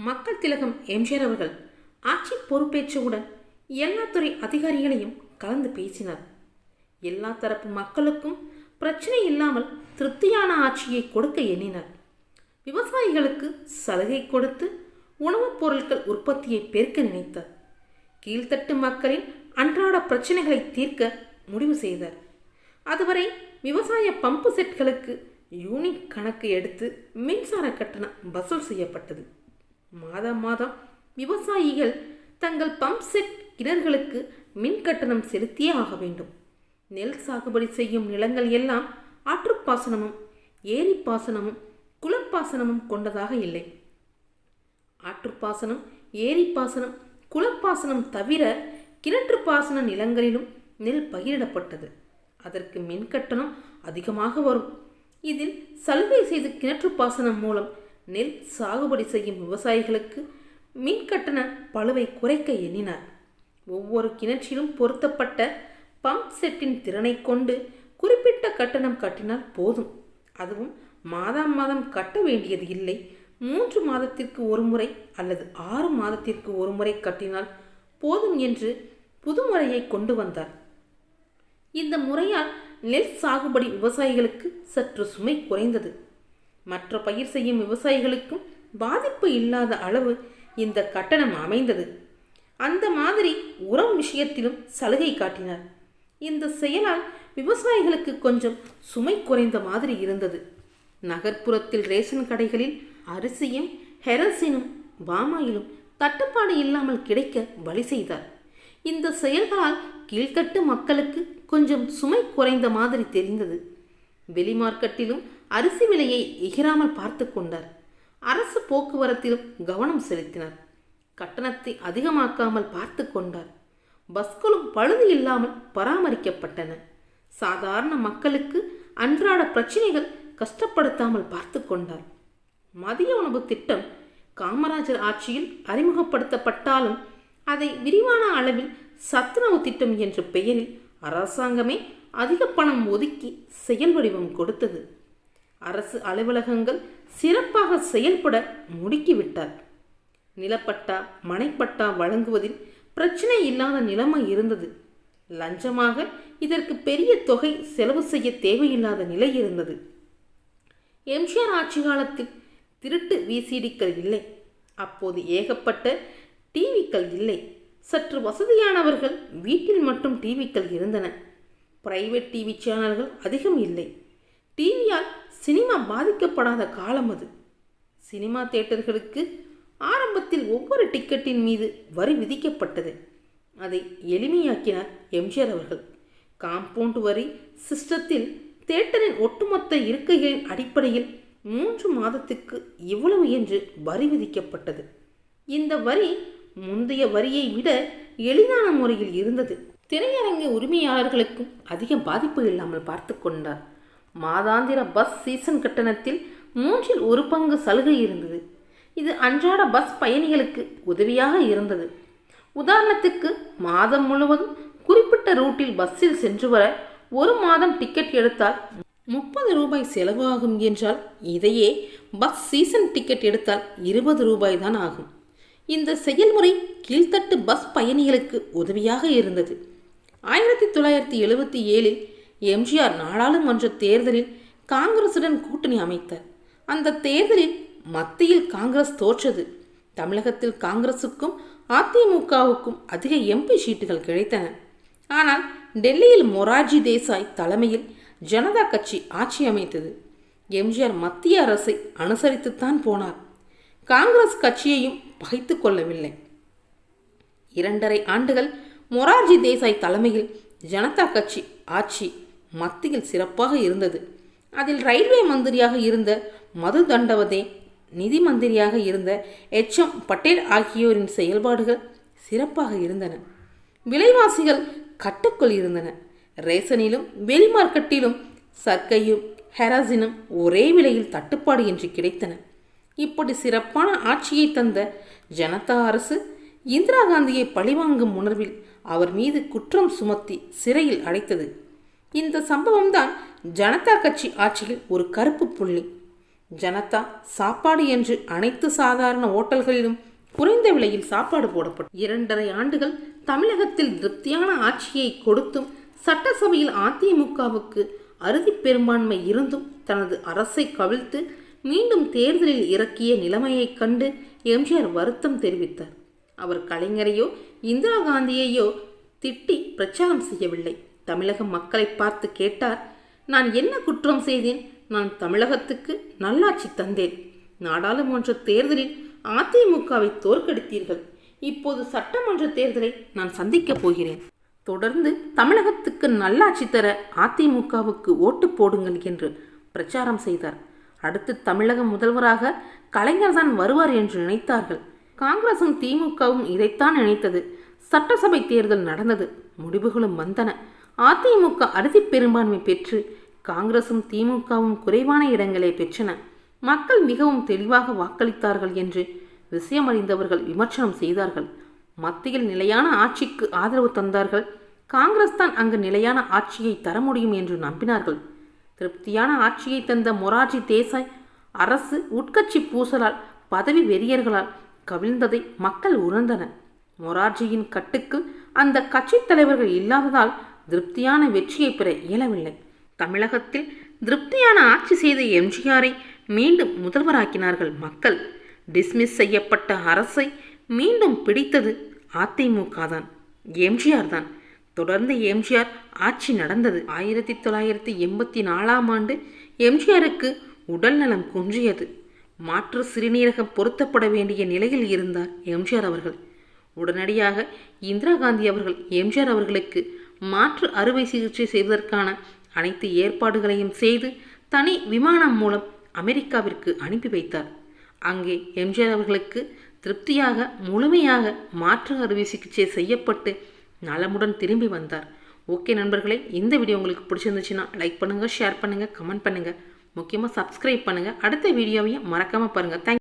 மக்கள் திலகம் எம்ஜிஆர் அவர்கள் ஆட்சி பொறுப்பேற்றவுடன் எல்லா துறை அதிகாரிகளையும் கலந்து பேசினார். எல்லா தரப்பு மக்களுக்கும் பிரச்சனை இல்லாமல் திருப்தியான ஆட்சியை கொடுக்க எண்ணினார். விவசாயிகளுக்கு சலுகை கொடுத்து உணவுப் பொருட்கள் உற்பத்தியை பெருக்க நினைத்தார். கீழ்த்தட்டு மக்களின் அன்றாட பிரச்சனைகளை தீர்க்க முடிவு செய்தார். அதுவரை விவசாய பம்பு செட்களுக்கு யூனிட் கணக்கு எடுத்து மின்சார கட்டணம் வசூல் செய்யப்பட்டது. மாதம் மாதம் விவசாயிகள் தங்கள் பம்ப் செட் கிணறுகளுக்கு மின் கட்டணம் செலுத்தியே ஆக வேண்டும். நெல் சாகுபடி செய்யும் நிலங்கள் எல்லாம் ஆற்றுப்பாசனமும் ஏரி பாசனமும் குளப்பாசனமும் கொண்டதாக இல்லை. ஆற்றுப்பாசனம் ஏரி பாசனம் குளப்பாசனம் தவிர கிணற்று பாசன நிலங்களிலும் நெல் பயிரிடப்பட்டது. அதற்கு மின் கட்டணம் அதிகமாக வரும். இதில் சலுகை செய்து கிணற்று பாசனம் மூலம் நெல் சாகுபடி செய்யும் விவசாயிகளுக்கு மின் கட்டண பளுவை குறைக்க எண்ணினார். ஒவ்வொரு கிணற்றிலும் பொருத்தப்பட்ட பம்ப் செட்டின் திறனை கொண்டு குறிப்பிட்ட கட்டணம் கட்டினால் போதும். அதுவும் மாதம் மாதம் கட்ட வேண்டியது இல்லை. மூன்று மாதத்திற்கு ஒரு முறை அல்லது ஆறு மாதத்திற்கு ஒரு முறை கட்டினால் போதும் என்று புது முறையை கொண்டு வந்தார். இந்த முறையால் நெல் சாகுபடி விவசாயிகளுக்கு சற்று சுமை குறைந்தது. மற்ற பயிர் செய்யும் விவசாயிகளுக்கும் பாதிப்பு இல்லாத அளவு இந்த கட்டணம் அமைந்தது. அந்த மாதிரி உரம் விஷயத்திலும் சலுகை காட்டினார். இந்த செயலால் விவசாயிகளுக்கு கொஞ்சம் சுமை குறைந்த மாதிரி இருந்தது. நகர்ப்புறத்தில் ரேஷன் கடைகளில் அரிசியும் ஹெரசினும் பாமாயிலும் தட்டுப்பாடு இல்லாமல் கிடைக்க வழி செய்தார். இந்த செயல்களால் கீழ்த்தட்டு மக்களுக்கு கொஞ்சம் சுமை குறைந்த மாதிரி தெரிந்தது. வெளி மார்க்கெட்டிலும் அரிசி விலையை இகிராமல் பார்த்து கொண்டார். அரசு போக்குவரத்திலும் கவனம் செலுத்தினார். கட்டணத்தை அதிகமாக்காமல் பார்த்து கொண்டார். பஸ்களும் பழுது இல்லாமல் பராமரிக்கப்பட்டன. சாதாரண மக்களுக்கு அன்றாட பிரச்சனைகள் கஷ்டப்படுத்தாமல் பார்த்து கொண்டார். மதிய உணவு திட்டம் காமராஜர் ஆட்சியில் அறிமுகப்படுத்தப்பட்டாலும் அதை விரிவான அளவில் சத்துணவு திட்டம் என்ற பெயரில் அரசாங்கமே அதிக பணம் ஒதுக்கி செயல் வடிவம் கொடுத்தது. அரசு அலுவலகங்கள் சிறப்பாக செயல்பட முடுக்கிவிட்டார். நிலப்பட்டா மனைப்பட்டா வழங்குவதில் பிரச்சனை இல்லாத நிலைமை இருந்தது. லஞ்சமாக இதற்கு பெரிய தொகை செலவு செய்ய தேவையில்லாத நிலை இருந்தது. எம்ஜிஆர் ஆட்சி காலத்தில் திருட்டு விசிடிக்கள் இல்லை. அப்போது ஏகப்பட்ட டிவிக்கள் இல்லை. சற்று வசதியானவர்கள் வீட்டில் மட்டும் டிவிக்கள் இருந்தன. பிரைவேட் டிவி சேனல்கள் அதிகம் இல்லை. டிவியால் சினிமா பாதிக்கப்படாத காலம் அது. சினிமா தேட்டர்களுக்கு ஆரம்பத்தில் ஒவ்வொரு டிக்கெட்டின் மீது வரி விதிக்கப்பட்டது. அதை எளிமையாக்கினார் எம்ஜிஆர் அவர்கள். காம்பவுண்ட் வரி சிஸ்டத்தில் தேட்டரின் ஒட்டுமொத்த இருக்கைகளின் அடிப்படையில் மூன்று மாதத்துக்கு இவ்வளவு என்று வரி விதிக்கப்பட்டது. இந்த வரி முந்தைய வரியை விட எளிதான முறையில் இருந்தது. திரையரங்க உரிமையாளர்களுக்கும் அதிக பாதிப்பு இல்லாமல் பார்த்து கொண்டார். மாதாந்திர பஸ் சீசன் கட்டணத்தில் மூன்றில் ஒரு பங்கு சலுகை இருந்தது. இது அன்றாட பஸ் பயணிகளுக்கு உதவியாக இருந்தது. உதாரணத்துக்கு மாதம் முழுவதும் குறிப்பிட்ட ரூட்டில் பஸ்ஸில் சென்று வர ஒரு மாதம் டிக்கெட் எடுத்தால் முப்பது ரூபாய் செலவு ஆகும் என்றால் இதையே பஸ் சீசன் டிக்கெட் எடுத்தால் இருபது ரூபாய் தான் ஆகும். இந்த செயல்முறை கீழ்த்தட்டு பஸ் பயணிகளுக்கு உதவியாக இருந்தது. ஆயிரத்தி தொள்ளாயிரத்தி எழுபத்தி ஏழில் எம்ஜிஆர் நாடாளுமன்ற தேர்தலில் காங்கிரசுடன் கூட்டணி அமைத்தார் அந்த தேர்தலில் மத்தியில் காங்கிரஸ் தோற்றது. தமிழகத்தில் காங்கிரசுக்கும் அதிமுகவுக்கும் அதிக எம்பி சீட்டுகள் கிடைத்தன. ஆனால் டெல்லியில் மொரார்ஜி தேசாய் தலைமையில் ஜனதா கட்சி ஆட்சி அமைத்தது. எம்ஜிஆர் மத்திய அரசை அனுசரித்துத்தான் போனார். காங்கிரஸ் கட்சியையும் பகைத்து கொள்ளவில்லை. இரண்டரை ஆண்டுகள் மொரார்ஜி தேசாய் தலைமையில் ஜனதா கட்சி ஆட்சி மத்தியில் சிறப்பாக இருந்தது. அதில் ரயில்வே மந்திரியாக இருந்த மது தண்டவதே நிதி மந்திரியாக இருந்த எச். எம். பட்டேல் ஆகியோரின் செயல்பாடுகள் சிறப்பாக இருந்தன. விலைவாசிகள் கட்டுக்குள் இருந்தன. ரேசனிலும் வெளி மார்க்கெட்டிலும் சர்க்கையும் ஹெராசினும் ஒரே விலையில் தட்டுப்பாடு இன்றி கிடைத்தன. இப்படி சிறப்பான ஆட்சியை தந்த ஜனதா அரசு இந்திரா காந்தியை பழிவாங்கும் உணர்வில் அவர் மீது குற்றம் சுமத்தி சிறையில் அடைத்தது. இந்த சம்பவம்தான் ஜனதா கட்சி ஆட்சியில் ஒரு கருப்பு புள்ளி. ஜனதா சாப்பாடு என்று அனைத்து சாதாரண ஓட்டல்களிலும் குறைந்த விலையில் சாப்பாடு போடப்படும். இரண்டரை ஆண்டுகள் தமிழகத்தில் திருப்தியான ஆட்சியை கொடுத்தும் சட்டசபையில் அதிமுகவுக்கு அறுதி பெரும்பான்மை இருந்தும் தனது அரசை கவிழ்த்து மீண்டும் தேர்தலில் இறக்கிய நிலைமையைக் கண்டு எம்ஜிஆர் வருத்தம் தெரிவித்தார். அவர் கலைஞரையோ இந்திரா காந்தியையோ திட்டி பிரச்சாரம் செய்யவில்லை. தமிழக மக்களை பார்த்து கேட்டார் நான் என்ன குற்றம் செய்தேன்? நான் தமிழகத்துக்கு நல்லாட்சி தந்தேன். நாடாளுமன்ற தேர்தலில் அதிமுகவை தோற்கடித்தீர்கள். இப்போது சட்டமன்ற தேர்தலை நான் சந்திக்கப் போகிறேன். தொடர்ந்து தமிழகத்துக்கு நல்லாட்சி தர அதிமுகவுக்கு ஓட்டு போடுங்கள் என்று பிரச்சாரம் செய்தார். அடுத்து தமிழக முதல்வராக கலைஞர் தான் வருவார் என்று நினைத்தார்கள். காங்கிரசும் திமுகவும் இதைத்தான் நினைத்தது. சட்டசபை தேர்தல் நடந்தது. முடிவுகளும் வந்தன. அதிமுக அறுதி பெரும்பான்மை பெற்று காங்கிரசும் திமுகவும் குறைவான இடங்களை பெற்றன. மக்கள் மிகவும் தெளிவாக வாக்களித்தார்கள் என்று விஷயமறிந்தவர்கள் விமர்சனம் செய்தார்கள். மத்தியில் நிலையான ஆட்சிக்கு ஆதரவு தந்தார்கள். காங்கிரஸ் தான் அங்கு நிலையான ஆட்சியை தர முடியும் என்று நம்பினார்கள். திருப்தியான ஆட்சியை தந்த மொரார்ஜி தேசாய் அரசு உட்கட்சி பூசலால் பதவி வெறியர்களால் கவிழ்ந்ததை மக்கள் உணர்ந்தனர். மொரார்ஜியின் கட்டுக்கு அந்த கட்சித் தலைவர்கள் இல்லாததால் திருப்தியான வெற்றியை பெற இயலவில்லை. தமிழகத்தில் திருப்தியான ஆட்சி செய்த எம்ஜிஆரை மீண்டும் முதல்வராக்கினார்கள் மக்கள். டிஸ்மிஸ் செய்யப்பட்ட அரசை மீண்டும் பிடித்தது அதிமுக தான் எம்ஜிஆர் தான் தொடர்ந்து எம்ஜிஆர் ஆட்சி நடந்தது. ஆயிரத்தி தொள்ளாயிரத்தி எண்பத்தி நாலாம் ஆண்டு எம்ஜிஆருக்கு உடல்நலம் குன்றியது. மாற்று சிறுநீரகம் பொருத்தப்பட வேண்டிய நிலையில் இருந்தார் எம்ஜிஆர் அவர்கள். உடனடியாக இந்திரா காந்தி அவர்கள் எம்ஜிஆர் அவர்களுக்கு மாற்று அறுவை சிகிச்சை செய்வதற்கான அனைத்து ஏற்பாடுகளையும் செய்து தனி விமானம் மூலம் அமெரிக்காவிற்கு அனுப்பி வைத்தார். அங்கே எம்ஜிஆர் அவர்களுக்கு திருப்தியாக முழுமையாக மாற்று அறுவை சிகிச்சை செய்யப்பட்டு நலமுடன் திரும்பி வந்தார். ஓகே நண்பர்களே இந்த வீடியோ உங்களுக்கு பிடிச்சிருந்துச்சுன்னா லைக் பண்ணுங்கள் ஷேர் பண்ணுங்கள் கமெண்ட் பண்ணுங்கள் முக்கியமாக சப்ஸ்கிரைப் பண்ணுங்கள் அடுத்த வீடியோவையும் மறக்காமல் பாருங்கள் தேங்க்